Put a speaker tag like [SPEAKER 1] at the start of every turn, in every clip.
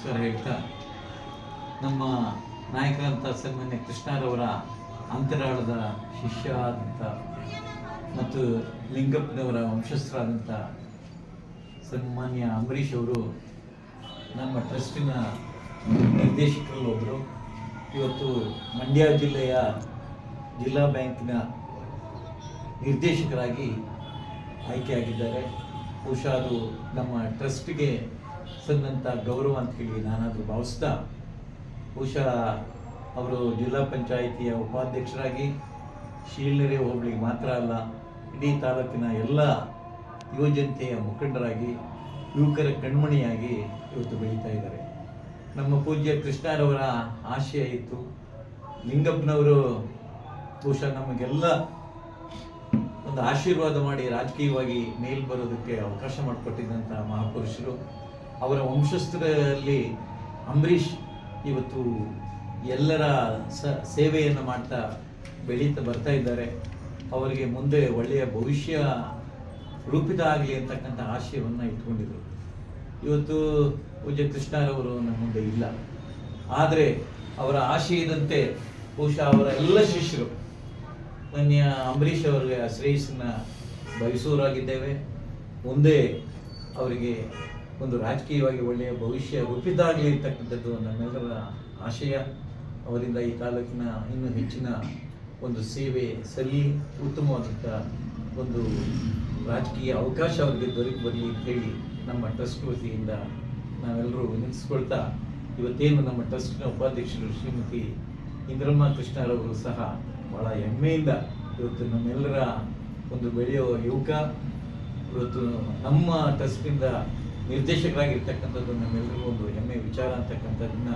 [SPEAKER 1] ನಮಸ್ಕಾರ ಹೇಳ್ತಾ, ನಮ್ಮ ನಾಯಕರಂತ ಸನ್ಮಾನ್ಯ ಕೃಷ್ಣರವರ ಅಂತರಾಳದ ಶಿಷ್ಯ ಆದಂಥ ಮತ್ತು ಲಿಂಗಪ್ಪನವರ ವಂಶಸ್ಥರಾದಂಥ ಸನ್ಮಾನ್ಯ ಅಂಬರೀಷ್ ಅವರು ನಮ್ಮ ಟ್ರಸ್ಟಿನ ನಿರ್ದೇಶಕರಲ್ಲಿ ಒಬ್ಬರು ಇವತ್ತು ಮಂಡ್ಯ ಜಿಲ್ಲೆಯ ಜಿಲ್ಲಾ ಬ್ಯಾಂಕಿನ ನಿರ್ದೇಶಕರಾಗಿ ಆಯ್ಕೆಯಾಗಿದ್ದಾರೆ. ಬಹುಶಃ ಅದು ನಮ್ಮ ಟ್ರಸ್ಟ್ಗೆ ಸಂದಂಥ ಗೌರವ ಅಂತ ಹೇಳಿ ನಾನಾದರೂ ಭಾವಿಸ್ತಾ ಬಹುಶಃ ಅವರು ಜಿಲ್ಲಾ ಪಂಚಾಯಿತಿಯ ಉಪಾಧ್ಯಕ್ಷರಾಗಿ ಶೀಲನೆರೆ ಹೋಬಳಿಗೆ ಮಾತ್ರ ಅಲ್ಲ, ಇಡೀ ತಾಲೂಕಿನ ಎಲ್ಲ ಯುವಜನತೆಯ ಮುಖಂಡರಾಗಿ, ಯುವಕರ ಕಣ್ಮಣಿಯಾಗಿ ಇವತ್ತು ಬೆಳೀತಾ ಇದ್ದಾರೆ. ನಮ್ಮ ಪೂಜ್ಯ ಕೃಷ್ಣರವರ ಆಶಯ ಇತ್ತು. ಲಿಂಗಪ್ಪನವರು ಬಹುಶಃ ನಮಗೆಲ್ಲ ಒಂದು ಆಶೀರ್ವಾದ ಮಾಡಿ ರಾಜಕೀಯವಾಗಿ ಮೇಲ್ ಬರೋದಕ್ಕೆ ಅವಕಾಶ ಮಾಡಿಕೊಟ್ಟಿದ್ದಂಥ ಮಹಾಪುರುಷರು. ಅವರ ವಂಶಸ್ಥರಲ್ಲಿ ಅಂಬರೀಷ್ ಇವತ್ತು ಎಲ್ಲರ ಸ, ಸೇವೆಯನ್ನು ಮಾಡ್ತಾ ಬೆಳೀತಾ ಬರ್ತಾ ಇದ್ದಾರೆ. ಅವರಿಗೆ ಮುಂದೆ ಒಳ್ಳೆಯ ಭವಿಷ್ಯ ರೂಪಿತ ಆಗಲಿ ಅಂತಕ್ಕಂಥ ಆಶಯವನ್ನು ಇಟ್ಕೊಂಡಿದ್ರು. ಇವತ್ತು ಪೂಜ್ಯ ಕೃಷ್ಣರವರು ನಮ್ಮ ಮುಂದೆ ಇಲ್ಲ. ಆದರೆ ಅವರ ಆಶಯದಂತೆ ಬಹುಶಃ ಅವರ ಎಲ್ಲ ಶಿಷ್ಯರು ಮಾನ್ಯ ಅಂಬರೀಷ್ ಅವರಿಗೆ ಶ್ರೇಯಸ್ಸನ್ನ ಬಯಸೋರಾಗಿದ್ದೇವೆ. ಮುಂದೆ ಅವರಿಗೆ ಒಂದು ರಾಜಕೀಯವಾಗಿ ಒಳ್ಳೆಯ ಭವಿಷ್ಯ ರೂಪಿತಾಗಲಿ ಇರ್ತಕ್ಕಂಥದ್ದು ನಮ್ಮೆಲ್ಲರ ಆಶಯ. ಅವರಿಂದ ಈ ತಾಲೂಕಿನ ಇನ್ನೂ ಹೆಚ್ಚಿನ ಒಂದು ಸೇವೆ ಸಲ್ಲಿ ಉತ್ತಮವಾದಂಥ ಒಂದು ರಾಜಕೀಯ ಅವಕಾಶ ಅವರಿಗೆ ದೊರಕಿ ಬರಲಿ ಅಂತ ಹೇಳಿ ನಮ್ಮ ಟ್ರಸ್ಟ್ ವತಿಯಿಂದ ನಾವೆಲ್ಲರೂ ವಿನಂತಿಸ್ಕೊಳ್ತಾ ಇವತ್ತೇನು ನಮ್ಮ ಟ್ರಸ್ಟ್ನ ಉಪಾಧ್ಯಕ್ಷರು ಶ್ರೀಮತಿ ಇಂದ್ರಮ್ಮ ಕೃಷ್ಣರವರು ಸಹ ಬಹಳ ಹೆಮ್ಮೆಯಿಂದ ಇವತ್ತು ನಮ್ಮೆಲ್ಲರ ಒಂದು ಬೆಳೆಯುವ ಯುವಕ, ಇವತ್ತು ನಮ್ಮ ಟ್ರಸ್ಟಿಂದ ನಿರ್ದೇಶಕರಾಗಿರ್ತಕ್ಕಂಥದ್ದು ನಮ್ಮೆಲ್ಲರಿಗೂ ಒಂದು ಹೆಮ್ಮೆ ವಿಚಾರ ಅಂತಕ್ಕಂಥದ್ದನ್ನ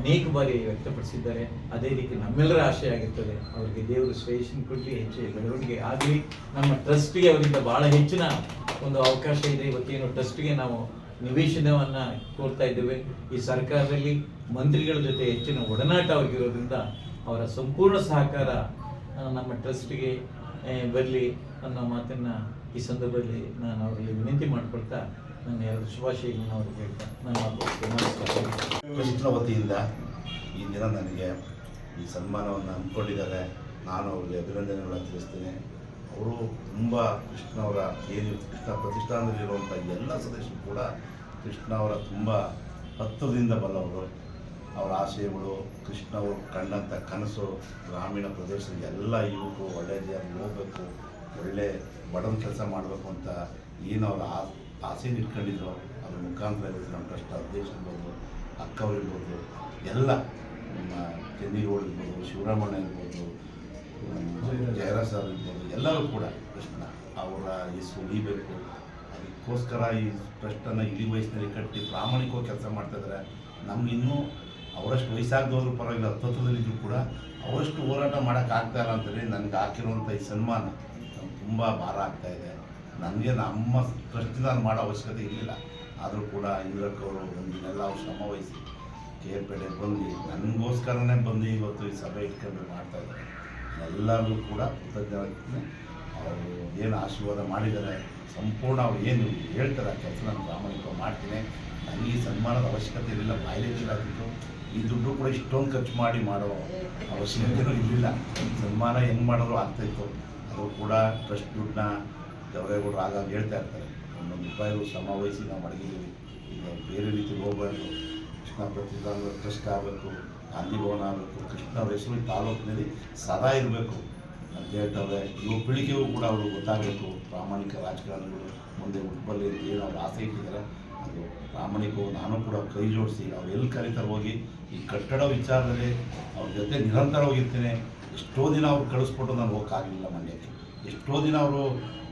[SPEAKER 1] ಅನೇಕ ಬಾರಿ ವ್ಯಕ್ತಪಡಿಸಿದ್ದಾರೆ. ಅದೇ ರೀತಿ ನಮ್ಮೆಲ್ಲರ ಆಶಯ ಆಗಿರ್ತದೆ, ಅವರಿಗೆ ದೇವರು ಶ್ರೇಯಸ್ಸನ್ನು ಕೊಡಲಿ, ಹೆಚ್ಚು ಬೆಳವಣಿಗೆ ಆಗಲಿ. ನಮ್ಮ ಟ್ರಸ್ಟ್ಗೆ ಅವರಿಂದ ಬಹಳ ಹೆಚ್ಚಿನ ಒಂದು ಅವಕಾಶ ಇದೆ. ಇವತ್ತೇನು ಟ್ರಸ್ಟ್ಗೆ ನಾವು ನಿವೇಶನವನ್ನ ಕೋರ್ತಾ ಇದ್ದೇವೆ. ಈ ಸರ್ಕಾರದಲ್ಲಿ ಮಂತ್ರಿಗಳ ಜೊತೆ ಹೆಚ್ಚಿನ ಒಡನಾಟ ಅವ್ರಿಗಿರೋದ್ರಿಂದ ಅವರ ಸಂಪೂರ್ಣ ಸಹಕಾರ ನಮ್ಮ ಟ್ರಸ್ಟ್ಗೆ ಬರಲಿ ಅನ್ನೋ ಮಾತನ್ನ ಈ ಸಂದರ್ಭದಲ್ಲಿ ನಾನು ಅವರಲ್ಲಿ ವಿನಂತಿ ಮಾಡ್ಕೊಳ್ತಾ ನನ್ನ ಎರಡು ಶುಭಾಶಯಗಳನ್ನು ಅವರಿಗೆ ಹೇಳ್ತಾ ನಾನು ಮಾತು ನಮಸ್ಕಾರ
[SPEAKER 2] ಕೃಷ್ಣ ವತಿಯಿಂದ ಈ ದಿನ ನನಗೆ ಈ ಸನ್ಮಾನವನ್ನು ಹಮ್ಮಿಕೊಂಡಿದ್ದಾರೆ. ನಾನು ಅವರಿಗೆ ಅಭಿನಂದನೆಗಳನ್ನು ತಿಳಿಸ್ತೇನೆ. ಅವರು ತುಂಬ ಕೃಷ್ಣವರ ಏನು ಕೃಷ್ಣ ಪ್ರತಿಷ್ಠಾನದಲ್ಲಿರುವಂಥ ಎಲ್ಲ ಸದಸ್ಯರು ಕೂಡ ಕೃಷ್ಣ ಅವರ ತುಂಬ ಹತ್ತಿರದಿಂದ ಬಲ್ಲವರು ಅವರ ಆಶಯಗಳು ಕೃಷ್ಣ ಅವರು ಕಂಡಂಥ ಕನಸು, ಗ್ರಾಮೀಣ ಪ್ರದೇಶದ ಎಲ್ಲ ಯುವಕರು, ಒಳ್ಳೆಯ ಹೋಗಬೇಕು ಒಳ್ಳೆ ಬಡವನ ಕೆಲಸ ಮಾಡಬೇಕು ಅಂತ ಏನವರ ಆ ಆಸೆನ ಇಟ್ಕೊಂಡಿದ್ರು ಅದ್ರ ಮುಖಾಂತರ ಇವತ್ತು ನಮ್ಮ ಟ್ರಸ್ಟ್ ಅಧ್ಯಕ್ಷರಿರ್ಬೋದು ಅಕ್ಕವರಿರ್ಬೋದು ಎಲ್ಲ ನಮ್ಮ ಚಂದಿಗೌಡ ಇರ್ಬೋದು, ಶಿವರಾಮಣ್ಣ ಇರ್ಬೋದು ಜಯರಾಜ್ ಸರ್ ಇರ್ಬೋದು, ಎಲ್ಲರೂ ಕೂಡ ಕೃಷ್ಣ ಅವರ ಈ ಉಳಿಬೇಕು. ಅದಕ್ಕೋಸ್ಕರ ಈ ಟ್ರಸ್ಟನ್ನು ಇಡೀ ವಯಸ್ಸಿನಲ್ಲಿ ಕಟ್ಟಿ ಪ್ರಾಮಾಣಿಕವಾಗಿ ಕೆಲಸ ಮಾಡ್ತಾಯಿದ್ರೆ ನಮಗಿನ್ನೂ ಅವರಷ್ಟು ವಯಸ್ಸಾಗದವರು ಪರವಾಗಿಲ್ಲ ಹತ್ತತ್ರದಲ್ಲಿದ್ದರೂ ಕೂಡ ಅವರಷ್ಟು ಹೋರಾಟ ಮಾಡೋಕ್ಕಾಗ್ತಾ ಇಲ್ಲ ಅಂತೇಳಿ ನನಗೆ ಹಾಕಿರುವಂಥ ಈ ಸನ್ಮಾನ ತುಂಬ ಭಾರ ಆಗ್ತಾಯಿದೆ ನನಗೆ ನಮ್ಮ ಟ್ರಸ್ಟಿಂದ ನಾನು ಮಾಡೋ ಅವಶ್ಯಕತೆ ಇರಲಿಲ್ಲ. ಆದರೂ ಕೂಡ ಇಂದ್ರಕ್ಕವರು ಒಂದಿನೆಲ್ಲ ಅವ್ರು ಶ್ರಮ ವಹಿಸಿ ಕೇರ್ಪೇಟೆ ಬಂದು ನನಗೋಸ್ಕರನೇ ಬಂದು ಇವತ್ತು ಈ ಸಭೆ ಇಟ್ಕೊಂಡು ಮಾಡ್ತಾ ಇದ್ದಾರೆ. ಎಲ್ಲರಿಗೂ ಕೂಡ ಕೃತಜ್ಞತೆ ಅವರು ಏನು ಆಶೀರ್ವಾದ ಮಾಡಿದ್ದಾರೆ, ಸಂಪೂರ್ಣ ಅವ್ರು ಏನು ಹೇಳ್ತಾರೆ ಆ ಕೆಲಸ ನಾನು ಪ್ರಾಮಾಣಿಕವಾಗಿ ಮಾಡ್ತೀನಿ. ನನಗೆ ಈ ಸನ್ಮಾನದ ಅವಶ್ಯಕತೆ ಇರಲಿಲ್ಲ ಮೈಲೇಜ್ ಆಗ್ತಿತ್ತು ಈ ದುಡ್ಡು ಕೂಡ ಇಷ್ಟೊಂದು ಖರ್ಚು ಮಾಡಿ ಮಾಡೋ ಅವಶ್ಯಕತೆಯೂ ಇರಲಿಲ್ಲ. ಸನ್ಮಾನ ಹೆಂಗೆ ಮಾಡಿದ್ರು ಆಗ್ತಾಯಿತ್ತು ಅವರು ಕೂಡ ಟ್ರಸ್ಟ್ ದುಡ್ಡನ್ನ ದೇವರೇಗೌಡರು ಆಗಾಗ ಹೇಳ್ತಾ ಇರ್ತಾರೆ ಒಂದೊಂದು ರೂಪಾಯಿ ಶ್ರಮ ವಹಿಸಿ ನಾವು ಮಡಗಿದ್ದೀವಿ. ಈಗ ಬೇರೆ ರೀತಿ ಹೋಗಬಾರ್ದು. ಕೃಷ್ಣ ಪ್ರತಿಷ್ಠಾನದ ಟ್ರಸ್ಟ್ ಆಗಬೇಕು, ಗಾಂಧಿ ಭವನ ಆಗಬೇಕು, ಕೃಷ್ಣ ಹೆಸರು ತಾಲೂಕಿನಲ್ಲಿ ಸದಾ ಇರಬೇಕು. ಅಂತ ಹೇಳ್ತಾರೆ ಯುವ ಪೀಳಿಗೆಗೂ ಕೂಡ ಅವರು ಗೊತ್ತಾಗಬೇಕು, ಪ್ರಾಮಾಣಿಕ ರಾಜಕಾರಣಿಗಳು ಮುಂದೆ ಹುಟ್ಟಬಲ್ಲಿ ಏನು ಅವ್ರು ಆಸೆ ಇಟ್ಟಿದ್ದಾರೆ. ಅದು ಪ್ರಾಮಾಣಿಕವು ನಾನು ಕೂಡ ಕೈ ಜೋಡಿಸಿ, ಅವ್ರು ಎಲ್ಲಿ ಕರೀತಾರೆ ಹೋಗಿ, ಈ ಕಟ್ಟಡ ವಿಚಾರದಲ್ಲಿ ಅವ್ರ ಜೊತೆ ನಿರಂತರವಾಗಿರ್ತೇನೆ ಎಷ್ಟೋ ದಿನ ಅವ್ರು ಕಳಿಸ್ಬಿಟ್ಟು ನಾನು ಹೋಗೋಕ್ಕಾಗಲಿಲ್ಲ ಮಂಡ್ಯಕ್ಕೆ. ಎಷ್ಟೋ ದಿನ ಅವರು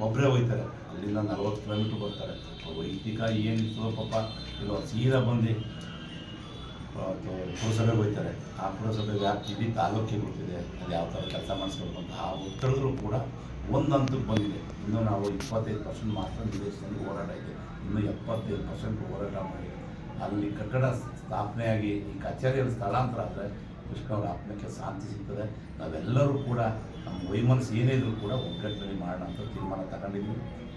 [SPEAKER 2] ಒಬ್ಬರೇ ಹೋಗ್ತಾರೆ. ಅಲ್ಲಿಂದ ನಲ್ವತ್ತು ಕಿಲೋಮೀಟ್ರ್ ಬರ್ತಾರೆ. ವೈಯಕ್ತಿಕ ಏನಿತ್ತು ಪಾಪ ಇಲ್ಲ ಸೀದಾ ಬಂದು ಪುರಸಭೆಗೆ ಹೋಗ್ತಾರೆ. ಆ ಪುರಸಭೆ ವ್ಯಾಪ್ತಿ ಇಡೀ ತಾಲೂಕಿಗೆ ಬರ್ತಿದೆ ಅದು ಯಾವ ಥರ ಕೆಲಸ ಮಾಡಿಸ್ಬೇಕು ಅಂತ ಆ ಒತ್ತಡದ್ರು ಕೂಡ ಒಂದು ಹಂತಕ್ಕೆ ಬಂದಿದೆ. ಇನ್ನು ನಾವು ಇಪ್ಪತ್ತೈದು ಪರ್ಸೆಂಟ್ ಮಾತ್ರ ನಿವೇಶನದಲ್ಲಿ ಹೋರಾಟ ಇದೆ. ಇನ್ನೂ ಎಪ್ಪತ್ತೈದು ಪರ್ಸೆಂಟ್ ಹೋರಾಟ ಮಾಡಿ. ಅಲ್ಲಿ ಕಟ್ಟಡ ಸ್ಥಾಪನೆಯಾಗಿ ಈ ಕಚೇರಿಯಲ್ಲಿ ಸ್ಥಳಾಂತರ ಆದರೆ ಕೃಷ್ಣವರ ಆತ್ಮಕ್ಕೆ ಶಾಂತಿ ಸಿಗ್ತದೆ. ನಾವೆಲ್ಲರೂ ಕೂಡ ನಮ್ಮ ವೈಮನಸ್ಸು ಏನೇ ಇದ್ರೂ ಕೂಡ ಒಗ್ಗಟ್ಟಿನಲ್ಲಿ ಮಾಡೋಣ ಅಂತ ತೀರ್ಮಾನ ತಗೊಂಡಿದ್ವಿ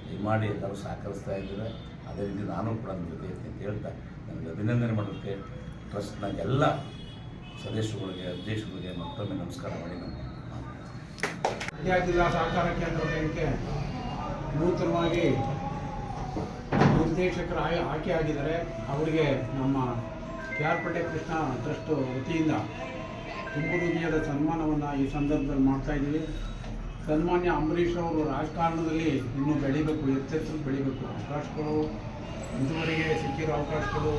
[SPEAKER 2] ದಯಮಾಡಿ ಎಲ್ಲರೂ ಸಹಕರಿಸ್ತಾ ಇದ್ದಾರೆ? ಅದೇ ರೀತಿ ನಾನು ಕೂಡ ಇರ್ತೀನಿ ಅಂತ ಹೇಳ್ತಾ ನನಗೆ ಅಭಿನಂದನೆ ಮಾಡೋದಕ್ಕೆ ಟ್ರಸ್ಟ್ನ ಎಲ್ಲ ಸದಸ್ಯರುಗಳಿಗೆ, ಅಧ್ಯಕ್ಷರುಗಳಿಗೆ ಮತ್ತೊಮ್ಮೆ ನಮಸ್ಕಾರ ಮಾಡಿ ನಾನು
[SPEAKER 3] ಜಿಲ್ಲಾ ಸಹಕಾರ ಕೇಂದ್ರಕ್ಕೆ ನೂತನವಾಗಿ ನಿರ್ದೇಶಕರ ಆಯ್- ಆಯ್ಕೆ ಆಗಿದ್ದಾರೆ. ಅವರಿಗೆ ನಮ್ಮ ಕ್ಯಾರ್ಪೇಟೆ ಕೃಷ್ಣ ಟ್ರಸ್ಟ್ ವತಿಯಿಂದ ತುಂಬು ಹೃದಯದ ಸನ್ಮಾನವನ್ನು ಈ ಸಂದರ್ಭದಲ್ಲಿ ಮಾಡ್ತಾ ಇದ್ದೀವಿ. ಸನ್ಮಾನ್ಯ ಅಂಬರೀಷ್ ಅವರು ರಾಜಕಾರಣದಲ್ಲಿ ಇನ್ನೂ ಬೆಳಿಬೇಕು ಎತ್ತೆತ್ತು ಬೆಳಿಬೇಕು. ಅವಕಾಶಗಳು ಇದುವರೆಗೆ ಸಿಕ್ಕಿರೋ ಅವಕಾಶಗಳು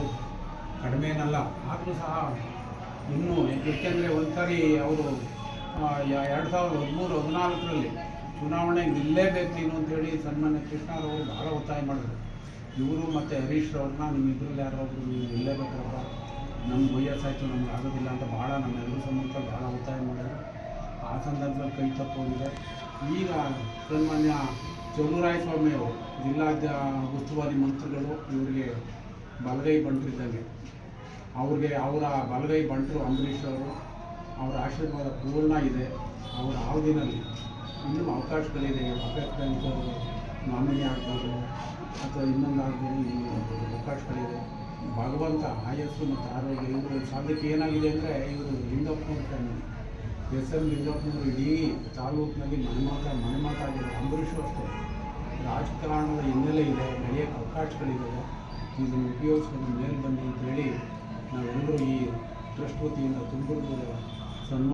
[SPEAKER 3] ಕಡಿಮೆ ಏನಲ್ಲ ಆದರೂ ಸಹ ಇನ್ನೂ ಏಕೆಂದರೆ ಸಾರಿ ಅವರು ಎರಡು ಸಾವಿರದ ಹದಿಮೂರು, ಹದಿನಾಲ್ಕರಲ್ಲಿ ಚುನಾವಣೆ ನಿಲ್ಲೇಬೇಕು ಏನು ಅಂತೇಳಿ ಸನ್ಮಾನ್ಯ ಕೃಷ್ಣರವರು ಭಾಳ ಒತ್ತಾಯ ಮಾಡಿದ್ರು. ಇವರು ಮತ್ತು ಹರೀಶ್ ಅವ್ರನ್ನ ನಿಮ್ಮ ಯಾರಾದರೂ ನೀವು ನಿಲ್ಲೇಬೇಕಪ್ಪ ನಮ್ಗೆ ವಯಸ್ಸಾಯಿತು ನಮ್ಗೆ ಆಗೋದಿಲ್ಲ ಅಂತ ಭಾಳ ನಮ್ಮೆಲ್ಲರೂ ಸಂಬಂಧ ಭಾಳ ಒತ್ತಾಯ ಮಾಡಿದ್ರು. ಆ ಸಂದರ್ಭದಲ್ಲಿ ಕೈ ತಪ್ಪೋಗಿದೆ ಈಗ ಸನ್ಮಾನ್ಯ ಚಲುರಾಯ ಸ್ವಾಮಿ ಅವರು ಜಿಲ್ಲಾ ಉಸ್ತುವಾರಿ ಮಂತ್ರಿಗಳು ಇವರಿಗೆ ಬಲಗೈ ಬಂಟ್ರಿದ್ದಂಗೆ ಅವ್ರಿಗೆ ಅವರ ಬಲಗೈ ಬಂಟರು ಅಂಬರೀಷ್ ಅವರು. ಅವರ ಆಶೀರ್ವಾದ ಪೂರ್ಣ ಇದೆ. ಅವರ ದಿನದಲ್ಲಿ ಇನ್ನೂ ಅವಕಾಶಗಳಿದೆ. ಬ್ಯಾಂಕ್ ನಾಮಿನಿ ಆಗ್ಬೋದು, ಅಥವಾ ಇನ್ನೊಂದು ಆಗ್ಬೋದು ಇನ್ನೊಂದು ಅವಕಾಶಗಳಿದೆ. ಭಗವಂತ ಆಯಸ್ಸು ಮತ್ತು ಆರೋಗ್ಯ ಇವರು ಸಾಧಕ್ಕೆ ಏನಾಗಿದೆ ಅಂದರೆ ಇವರು ಲಿಂಗಪ್ಪನವ್ರ ಫ್ಯಾಮಿಲಿ ಎಸ್ ಎಂ ಲಿಂಗಪ್ಪನವರು ಇಡೀ ತಾಲೂಕಿನಲ್ಲಿ ಮನೆಮಾತ ಮನೆಮಾತಾಗಿದೆ ಅಂಬರೀಷು ಅಷ್ಟೇ. ರಾಜಕಾರಣದ ಹಿನ್ನೆಲೆ ಇದೆ ನಡೆಯೋಕ್ಕೆ ಅವಕಾಶಗಳಿದ್ದಾವೆ ಇದನ್ನು ಉಪಯೋಗಿಸ್ಕೊಂಡು ಮೇಲೆ ಬನ್ನಿ ಅಂತೇಳಿ ನಾವೆಲ್ಲರೂ ಈ ಟ್ರಸ್ಟ್ ವತಿಯಿಂದ ತುಂಬ ಸನ್ಮಾನ